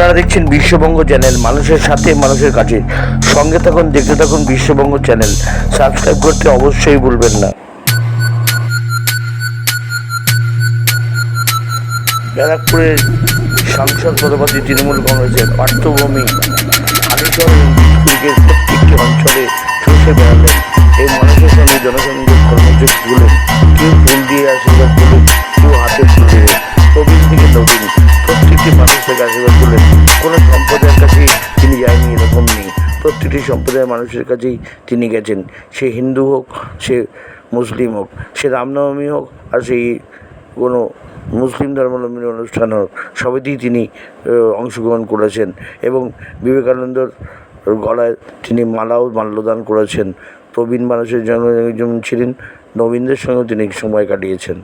আপনারা দেখছেন বিশ্ববঙ্গ চ্যানেল, মানুষের সাথে মানুষের কাছে। সঙ্গে থাকুন, দেখতে থাকুন বিশ্ববঙ্গ চ্যানেল। সাবস্ক্রাইব করতে অবশ্যই ভুলবেন না। ব্যারাকপুরের সাংসদ পদপ্রার্থী তৃণমূল কংগ্রেসের পার্থভূমি স্কুলকে প্রত্যেকটি অঞ্চলে চষে বেড়ালেন এই মানুষের সঙ্গে জনসংযোগ কর্মসূচিগুলো কেউ ফুল দিয়ে আশীর্বাদ করলেন কেউ হাতে ফুল দিয়ে প্রবীণ থেকে নবীন, প্রত্যেকটি মানুষ থেকে আশীর্বাদ প্রত্যেকটি সম্প্রদায়ের মানুষের কাছেই তিনি গেছেন। সে হিন্দু হোক, সে মুসলিম হোক, সে রামনবমী হোক, আর সেই কোনো মুসলিম ধর্মাবলম্বীর অনুষ্ঠান হোক, সবেতেই তিনি অংশগ্রহণ করেছেন এবং বিবেকানন্দর গলায় তিনি মালাও মাল্যদান করেছেন। প্রবীণ মানুষের জন্য একজন ছিলেন, নবীনদের সঙ্গেও তিনি সময় কাটিয়েছেন।